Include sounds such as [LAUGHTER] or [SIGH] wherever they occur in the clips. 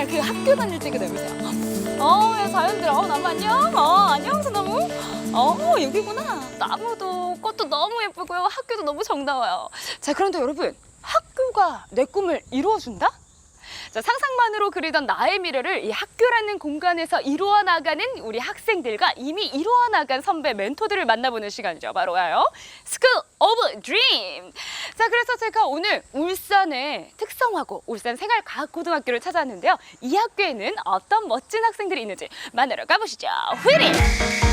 맨날 그 학교 다닐 때 그 냄새야. 어, 야, 자연들, 어, 나무 안녕? 어, 안녕, 소나무? 어, 여기구나. 나무도, 꽃도 너무 예쁘고요. 학교도 너무 정다워요. 자, 그런데 여러분, 학교가 내 꿈을 이루어준다? 자, 상상만으로 그리던 나의 미래를 이 학교라는 공간에서 이루어 나가는 우리 학생들과 이미 이루어 나간 선배 멘토들을 만나보는 시간이죠. 바로 가요. 스쿨 오브 드림. 자, 그래서 제가 오늘 울산의 특성화고 울산 생활과학고등학교를 찾아왔는데요. 이 학교에는 어떤 멋진 학생들이 있는지 만나러 가보시죠. 휘리!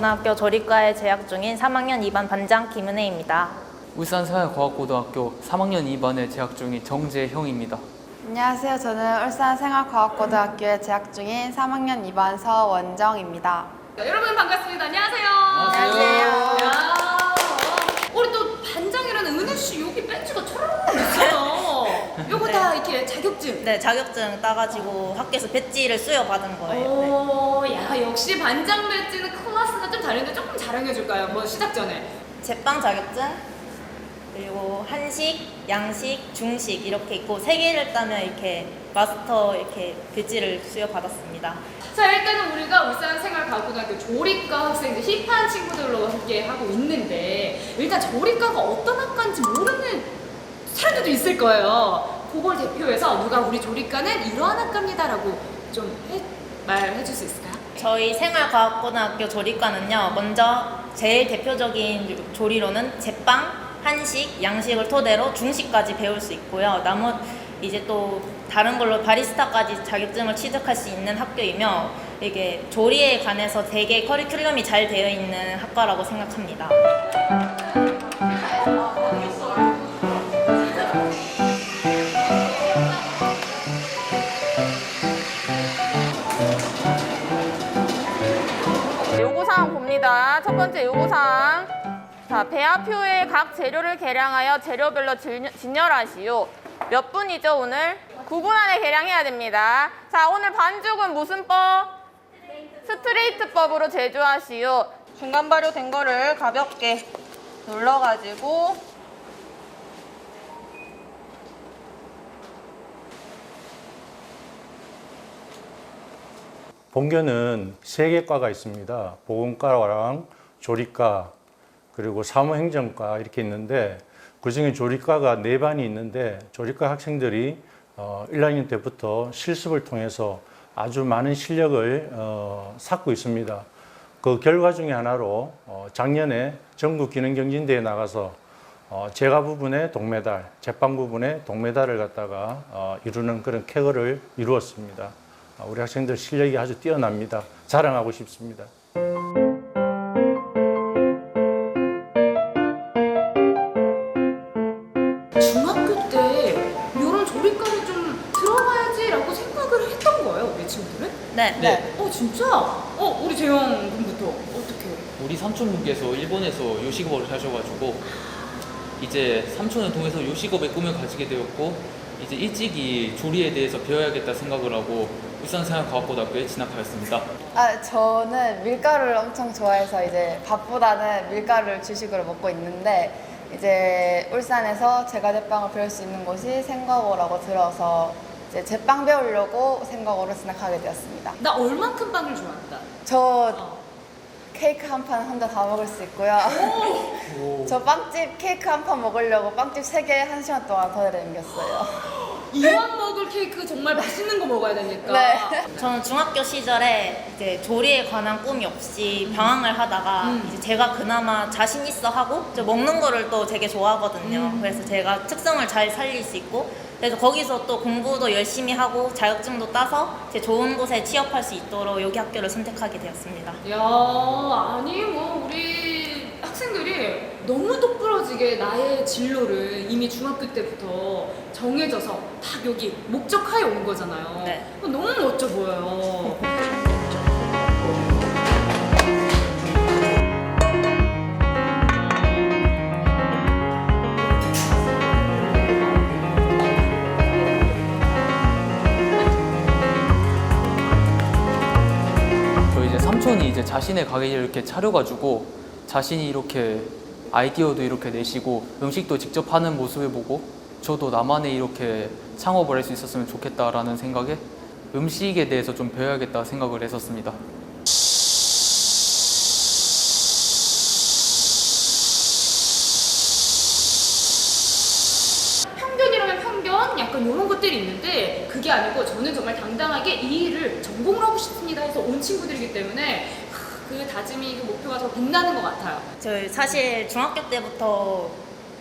생활과학고등학교 조리과에 재학 중인 3학년 2반 반장 김은혜입니다. 울산 생활과학고등학교 3학년 2반에 재학 중인 정재형입니다. 안녕하세요. 저는 울산 생활과학고등학교에 재학 중인 3학년 2반 서원정입니다. 자, 여러분 반갑습니다. 안녕하세요. 안녕하세요. 야, 우리 또 반장이라는 은혜 씨 여기 벤치가 초롱 있어요. 요거 다 이렇게 자격증. 네, 자격증 따가지고 학교에서 배지를 수여받은 거예요. 네. 오, 야 역시 반장 배지는 클래스가 좀 다른데 조금 자랑해 줄까요? 뭐 시작 전에. 제빵 자격증, 그리고 한식, 양식, 중식 이렇게 있고 세 개를 따면 이렇게 마스터 이렇게 배지를 수여받았습니다. 자 일단은 우리가 울산 생활과학고등학교 조리과 학생들 힙한 친구들로 함께 하고 있는데 일단 조리과가 어떤 학과인지 모르는 사람들도 있을 거예요. 그걸 대표해서 누가 우리 조리과는 이러한 학과입니다라고 좀 해, 말해 줄 수 있을까요? 저희 생활과학고등학교 조리과는요, 먼저 제일 대표적인 조리로는 제빵, 한식, 양식을 토대로 중식까지 배울 수 있고요. 나머 이제 또 다른 걸로 바리스타까지 자격증을 취득할 수 있는 학교이며 이게 조리에 관해서 되게 커리큘럼이 잘 되어 있는 학과라고 생각합니다. 봅니다. 첫 번째 요구사항. 자, 배합표의 각 재료를 계량하여 재료별로 진- 진열하시오. 몇 분이죠, 오늘? 9분 안에 계량해야 됩니다. 자, 오늘 반죽은 무슨 법? 스트레이트법으로 제조하시오. 중간 발효된 거를 가볍게 눌러가지고 본교는 세 개 과가 있습니다. 보건과랑 조리과 그리고 사무행정과 이렇게 있는데 그중에 조리과가 네 반이 있는데 조리과 학생들이 어, 1학년 때부터 실습을 통해서 아주 많은 실력을 어, 쌓고 있습니다. 그 결과 중에 하나로 어, 작년에 전국 기능경진대회에 나가서 어, 제가 부분에 동메달, 제빵 부분에 동메달을 갖다가 어, 이루는 그런 쾌거를 이루었습니다. 어, 우리 학생들 실력이 아주 뛰어납니다. 자랑하고 싶습니다. 중학교 때 이런 조리과를 좀 들어가야지라고 생각을 했던 거예요, 우리 친구들은? 네. 네. 어 진짜? 어 우리 재영 군부터 어떻게? 우리 삼촌분께서 일본에서 요식업을 하셔가지고 이제 삼촌을 통해서 요식업의 꿈을 가지게 되었고 이제 일찍이 조리에 대해서 배워야겠다 생각을 하고 울산생활과학고등학교에 진학하였습니다. 아, 저는 밀가루를 엄청 좋아해서 이제 밥보다는 밀가루를 주식으로 먹고 있는데 이제 울산에서 제과 제빵을 배울 수 있는 곳이 생과고라고 들어서 이제 제빵 배우려고 생과고로 진학하게 되었습니다. 나 얼만큼 빵을 좋아한다. 저 케이크 한 판 혼자 다 먹을 수 있고요. [LAUGHS] 저 빵집 케이크 한 판 먹으려고 빵집 세 개 한 시간 동안 더 다녔어요. [LAUGHS] 이왕 먹을 케이크 정말 맛있는 거 먹어야 되니까. 네. 저는 중학교 시절에 이제 조리에 관한 꿈이 없이 방황을 하다가 음. 이제 제가 그나마 자신 있어 하고 저 먹는 거를 또 되게 좋아하거든요. 음. 그래서 제가 특성을 잘 살릴 수 있고 그래서 거기서 또 공부도 열심히 하고 자격증도 따서 제 좋은 곳에 취업할 수 있도록 여기 학교를 선택하게 되었습니다. 야 아니 뭐 우리 학생들이 너무 똑부러지게 나의 진로를 이미 중학교 때부터 정해져서 다 여기 목적하에 온 거잖아요. 네. 너무 멋져 보여요. 저희 이제 삼촌이 이제 자신의 가게를 이렇게 차려가지고 자신이 이렇게 아이디어도 이렇게 내시고 음식도 직접 하는 모습을 보고 저도 나만의 이렇게 창업을 할 수 있었으면 좋겠다라는 생각에 음식에 대해서 좀 배워야겠다 생각을 했었습니다. 편견이라면 편견, 약간 이런 것들이 있는데 그게 아니고 저는 정말 당당하게 이 일을 전공을 하고 싶습니다 해서 온 친구들이기 때문에 그 다짐이 그 목표가 더 빛나는 것 같아요. 저 사실 중학교 때부터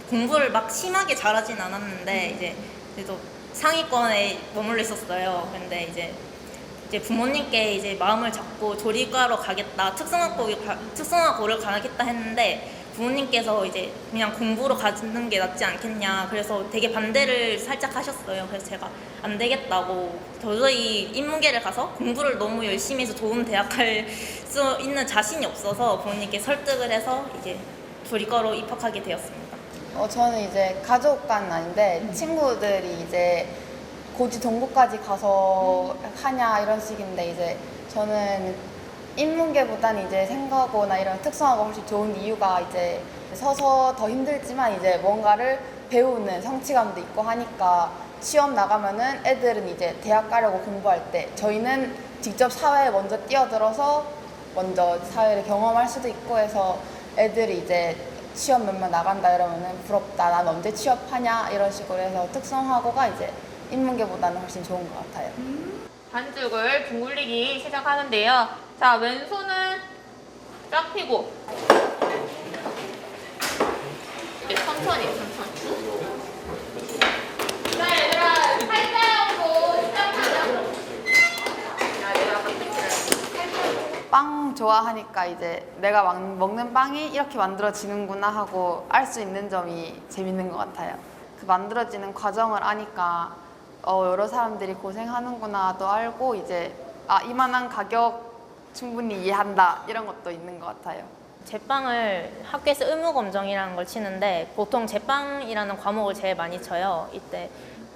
공부를 막 심하게 잘하진 않았는데 이제 그래도 상위권에 머물러 있었어요. 근데 이제 이제 부모님께 이제 마음을 잡고 조리과로 가겠다, 특성화고 특성화고를 가겠다 했는데 부모님께서 이제 그냥 공부로 가는 게 낫지 않겠냐. 그래서 되게 반대를 살짝 하셨어요. 그래서 제가 안 되겠다고 도저히 인문계를 가서 공부를 너무 열심히 해서 좋은 대학 갈 수 있는 자신이 없어서 부모님께 설득을 해서 이제 조리과로 입학하게 되었습니다. 어, 저는 이제 가족과는 아닌데 친구들이 이제 고지 동부까지 가서 하냐 이런 식인데 이제 저는 인문계보다는 이제 생각어나 이런 특성화가 훨씬 좋은 이유가 이제 서서 더 힘들지만 이제 뭔가를 배우는 성취감도 있고 하니까 시험 나가면은 애들은 이제 대학 가려고 공부할 때 저희는 직접 사회에 먼저 뛰어들어서 먼저 사회를 경험할 수도 있고 해서 애들이 이제 취업 몇몇 나간다 이러면은 부럽다 난 언제 취업하냐 이런 식으로 해서 특성화고가 이제 인문계보다는 훨씬 좋은 것 같아요. 반죽을 둥글리기 시작하는데요. 자, 왼손은 쫙 펴고. 네, 천천히, 천천히. 자, 얘들아, 팔자하고 시작하자. 빵 좋아하니까 이제 내가 막- 먹는 빵이 이렇게 만들어지는구나 하고 알 수 있는 점이 재밌는 것 같아요. 그 만들어지는 과정을 아니까 어, 여러 사람들이 고생하는구나도 알고 이제 아 이만한 가격 충분히 이해한다 이런 것도 있는 것 같아요. 제빵을 학교에서 의무 검정이라는 걸 치는데 보통 제빵이라는 과목을 제일 많이 쳐요. 이때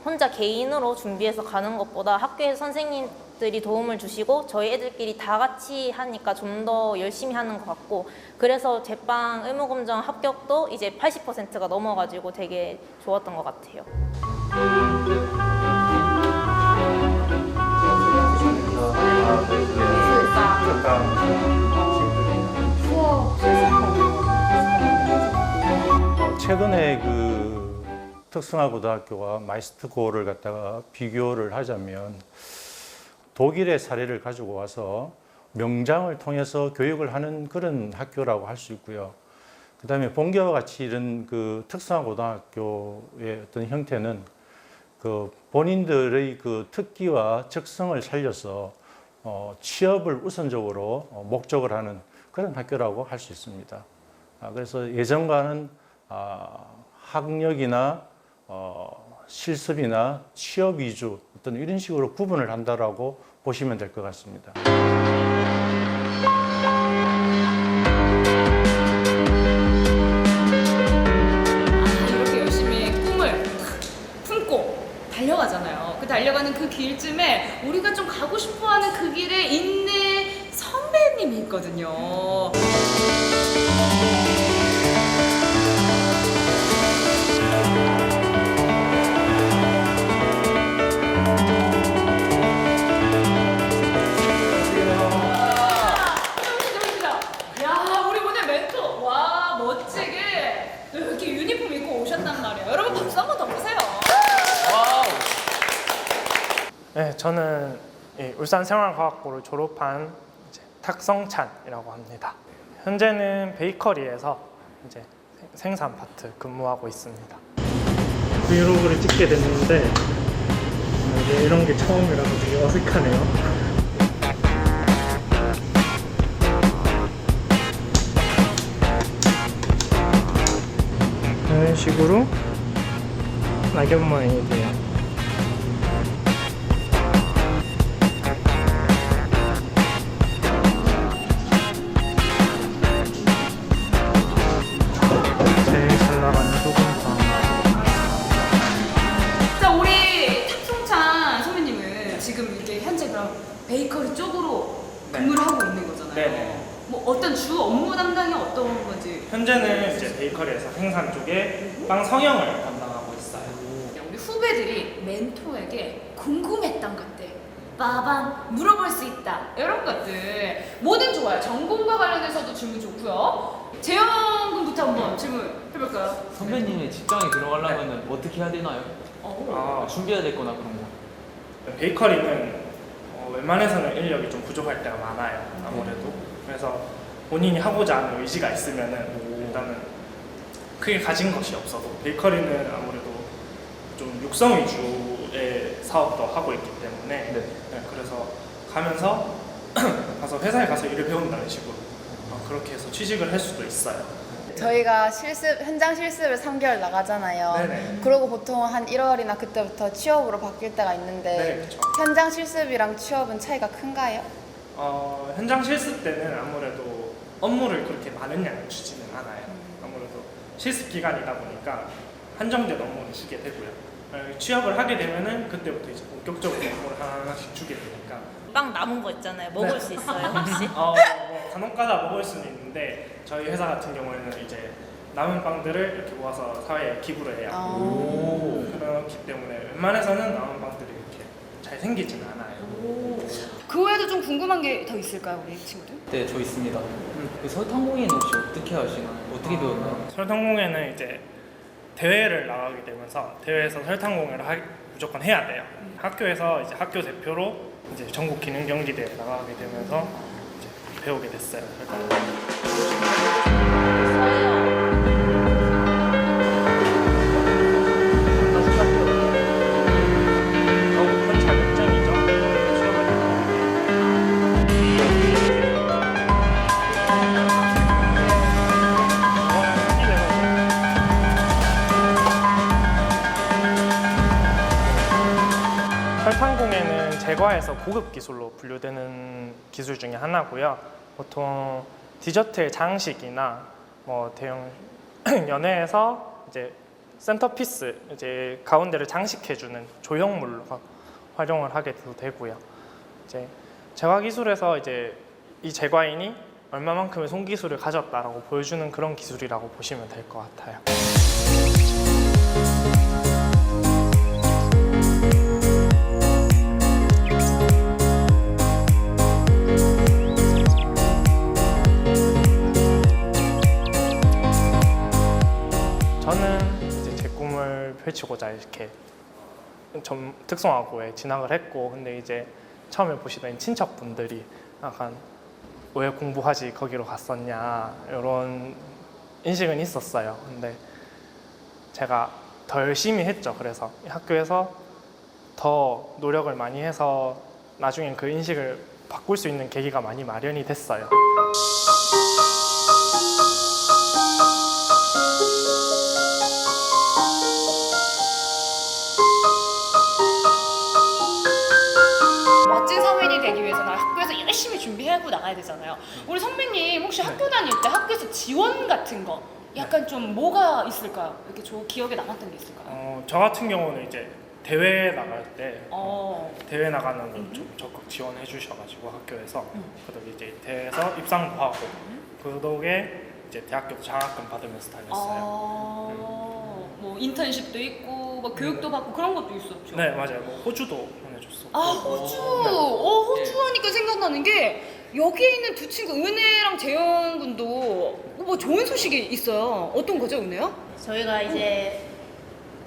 혼자 개인으로 준비해서 가는 것보다 학교에서 선생님들이 도움을 주시고 저희 애들끼리 다 같이 하니까 좀 더 열심히 하는 것 같고 그래서 제빵 의무 검정 합격도 이제 80%가 넘어가지고 되게 좋았던 것 같아요. 어, 최근에 그 특성화고등학교와 마이스트고를 갖다가 비교를 하자면 독일의 사례를 가지고 와서 명장을 통해서 교육을 하는 그런 학교라고 할 수 있고요. 그 다음에 본교와 같이 이런 그 특성화고등학교의 어떤 형태는 그 본인들의 그 특기와 적성을 살려서 어, 취업을 우선적으로 어, 목적을 하는 그런 학교라고 할 수 있습니다. 아, 그래서 예전과는 아, 학력이나 어, 실습이나 취업 위주 어떤 이런 식으로 구분을 한다라고 보시면 될 것 같습니다. 달려가는 그 길쯤에 우리가 좀 가고 싶어하는 그 길에 있는 선배님이 있거든요. 저는 이 울산 생활과학고를 졸업한 탁성찬이라고 합니다. 현재는 베이커리에서 이제 생- 생산 파트 근무하고 있습니다. 브이로그를 찍게 됐는데 이런 게 처음이라서 되게 어색하네요. 이런 식으로 낙엽 모양이 돼요. 어떤 건지 현재는 이제 베이커리에서 생산 쪽에 빵 성형을 담당하고 있어요. 우리 후배들이 멘토에게 궁금했던 것들 빠밤 물어볼 수 있다 이런 것들 뭐든 좋아요 전공과 관련해서도 질문 좋고요 재영 군부터 한번 질문 해볼까요? 선배님의 직장에 들어가려면 어떻게 해야 되나요? 아, 준비해야 될 거나 그런 거. 베이커리는 어, 웬만해서는 인력이 좀 부족할 때가 많아요. 아무래도 그래서 본인이 하고자 하는 의지가 있으면은 일단은 크게 가진 것이 없어도 베이커리는 아무래도 좀 육성 위주의 사업도 하고 있기 때문에 네. 네, 그래서 가면서 [CLEARS THROAT] 가서 회사에 가서 일을 배운다는 식으로 어, 그렇게 해서 취직을 할 수도 있어요. 저희가 실습 현장 실습을 3개월 나가잖아요. 네네. 그러고 보통 한 1월이나 그때부터 취업으로 바뀔 때가 있는데 네, 그렇죠. 현장 실습이랑 취업은 차이가 큰가요? 어, 현장 실습 때는 아무래도 업무를 그렇게 많은 양을 주지는 않아요. 아무래도 실습 기간이다 보니까 한정된 업무를 주게 되고요. 어, 취업을 하게 되면은 그때부터 이제 본격적으로 업무를 하나씩 주게 되니까 빵 남은 거 있잖아요. 먹을 네. 수 있어요 혹시? 어, 뭐 간혹가다 먹을 수는 있는데 저희 회사 같은 경우에는 이제 남은 빵들을 이렇게 모아서 사회에 기부를 해요. 아. 그렇기 때문에 웬만해서는 남은 빵들이 이렇게 잘 생기지는 않아요. 그 외에도 좀 궁금한 게 더 있을까요 우리 친구들? 네, 저 있습니다. 그 설탕공예는 혹시 어떻게 하시나요? 어떻게 배웠나요? 설탕공예는 이제 대회를 나가게 되면서 대회에서 설탕공예를 하- 무조건 해야 돼요. 학교에서 이제 학교 대표로 이제 전국 기능 경기 대회 나가게 되면서 이제 배우게 됐어요. 설탕공예. 고급 기술로 분류되는 기술 중에 하나고요. 보통 디저트 장식이나 뭐 대형 [CLEARS THROAT] 연회에서 이제 센터피스 이제 가운데를 장식해주는 조형물로 활용을 하게 되고요. 이제 제과 기술에서 이제 이 제과인이 얼마만큼의 손기술을 가졌다라고 보여주는 그런 기술이라고 보시면 될 것 같아요. 펼치고자 이렇게 좀 특성화고에 진학을 했고 근데 이제 처음에 보시던 친척분들이 약간 왜 공부하지 거기로 갔었냐 이런 인식은 있었어요. 근데 제가 더 열심히 했죠. 그래서 이 학교에서 더 노력을 많이 해서 나중엔 그 인식을 바꿀 수 있는 계기가 많이 마련이 됐어요. 가야 되잖아요. 우리 선배님 혹시 학교 다닐 때 학교에서 지원 같은 거 약간 좀 뭐가 있을까요? 이렇게 저 기억에 남았던 게 있을까요? 어, 저 같은 경우는 이제 대회 나갈 때 어, 대회 나가는 걸 좀 적극 지원해 주셔가지고 학교에서 그다음에 이제 대회에서 입상도 하고 그 덕에 이제 대학교 장학금 받으면서 다녔어요. 어, 뭐 인턴십도 있고 뭐 교육도 받고 그런 것도 있었죠. 네 맞아요. 뭐 호주도 보내줬었고. 아 호주, 어 호주 하니까 생각나는 게 여기에 있는 두 친구 은혜랑 재영 군도 뭐 좋은 소식이 있어요. 어떤 거죠, 은혜요? 저희가 이제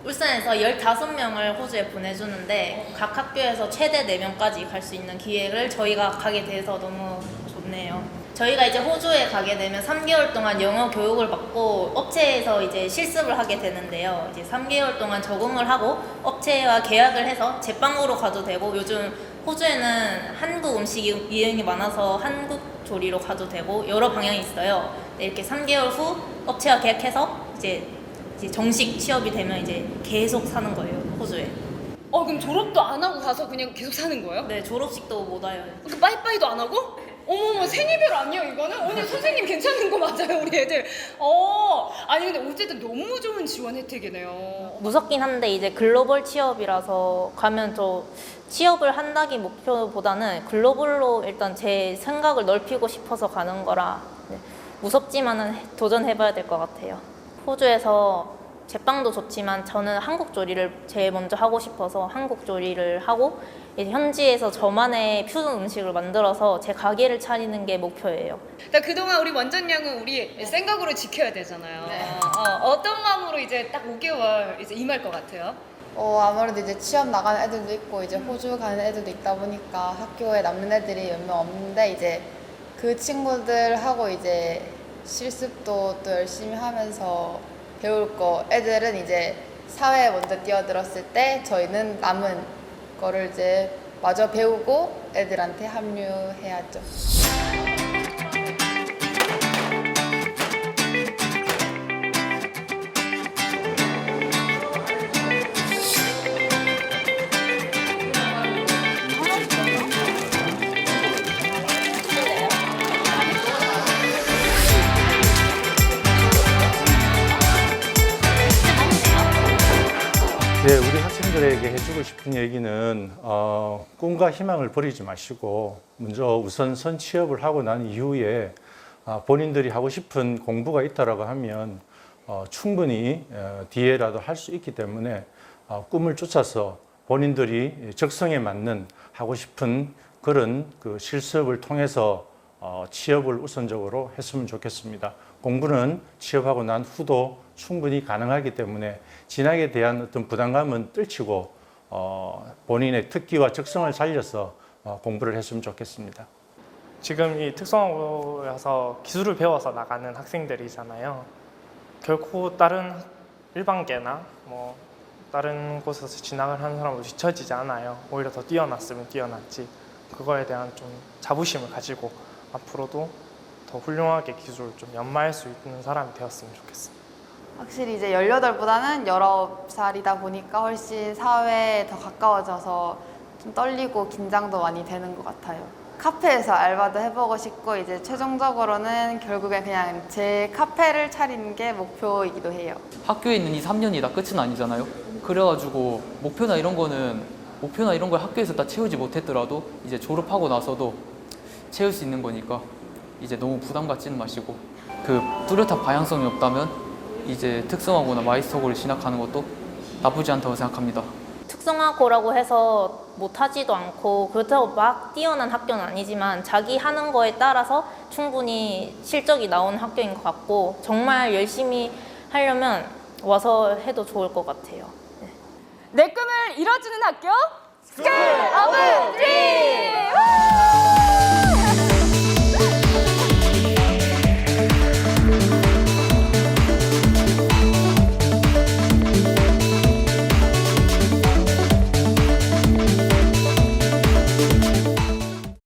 울산에서 15명을 호주에 보내주는데 각 학교에서 최대 4명까지 갈 수 있는 기회를 저희가 가게 돼서 너무 좋네요. 저희가 이제 호주에 가게 되면 3개월 동안 영어 교육을 받고 업체에서 이제 실습을 하게 되는데요. 이제 3개월 동안 적응을 하고 업체와 계약을 해서 제빵으로 가도 되고 요즘 호주에는 한국 음식이 유행이 많아서 한국 조리로 가도 되고 여러 방향이 있어요. 네, 이렇게 3개월 후 업체와 계약해서 이제 이제 정식 취업이 되면 이제 계속 사는 거예요 호주에. 어 그럼 졸업도 안 하고 가서 그냥 계속 사는 거예요? 네 졸업식도 못 와요. 그 빠이빠이도 안 하고? 어머머 생이별 아니에요 이거는? 오늘 선생님 괜찮은 거 맞아요 우리 애들 어 아니 근데 어쨌든 너무 좋은 지원 혜택이네요 무섭긴 한데 이제 글로벌 취업이라서 가면 저 취업을 한다기 목표보다는 글로벌로 일단 제 생각을 넓히고 싶어서 가는 거라 네, 무섭지만은 해- 도전해봐야 될 것 같아요. 호주에서 제빵도 좋지만 저는 한국 조리를 제일 먼저 하고 싶어서 한국 조리를 하고 현지에서 저만의 퓨전 음식을 만들어서 제 가게를 차리는 게 목표예요. 그러니까 그동안 우리 원전 양은 우리 생각으로 지켜야 되잖아요 어, 어떤 마음으로 이제 딱 5개월 이제 임할 것 같아요? 어, 아무래도 이제 취업 나가는 애들도 있고 이제 호주 가는 애들도 있다 보니까 학교에 남는 애들이 몇 명 없는데 이제 그 친구들하고 이제 실습도 또 열심히 하면서 배울 거 애들은 이제 사회에 먼저 뛰어들었을 때 저희는 남은 거를 이제 마저 배우고 애들한테 합류해야죠. 학생들에게 해주고 싶은 얘기는 어, 꿈과 희망을 버리지 마시고 먼저 우선 선 취업을 하고 난 이후에 아, 본인들이 하고 싶은 공부가 있다라고 하면 어, 충분히 어, 뒤에라도 할 수 있기 때문에 어, 꿈을 쫓아서 본인들이 적성에 맞는 하고 싶은 그런 그 실습을 통해서 어, 취업을 우선적으로 했으면 좋겠습니다. 공부는 취업하고 난 후도 충분히 가능하기 때문에 진학에 대한 어떤 부담감은 떨치고 어, 본인의 특기와 적성을 살려서 어, 공부를 했으면 좋겠습니다. 지금 이 특성화고여서 기술을 배워서 나가는 학생들이잖아요. 결코 다른 일반계나 뭐 다른 곳에서 진학을 하는 사람으로 뒤처지지 않아요. 오히려 더 뛰어났으면 뛰어났지. 그거에 대한 좀 자부심을 가지고 앞으로도 더 훌륭하게 기술을 좀 연마할 수 있는 사람이 되었으면 좋겠습니다. 확실히 이제 18보다는 19살이다 보니까 훨씬 사회에 더 가까워져서 좀 떨리고 긴장도 많이 되는 것 같아요. 카페에서 알바도 해보고 싶고 이제 최종적으로는 결국엔 그냥 제 카페를 차리는 게 목표이기도 해요. 학교에 있는 이 3년이 다 끝은 아니잖아요. 그래가지고 목표나 이런 거는 목표나 이런 걸 학교에서 다 채우지 못했더라도 이제 졸업하고 나서도 채울 수 있는 거니까 이제 너무 부담 갖지는 마시고 그 뚜렷한 방향성이 없다면 이제 특성화고나 마이스터고를 진학하는 것도 나쁘지 않다고 생각합니다. 특성화고라고 해서 못하지도 않고 그렇다고 막 뛰어난 학교는 아니지만 자기 하는 거에 따라서 충분히 실적이 나오는 학교인 것 같고 정말 열심히 하려면 와서 해도 좋을 것 같아요. 내 꿈을 이뤄주는 학교 스쿨 오브 드림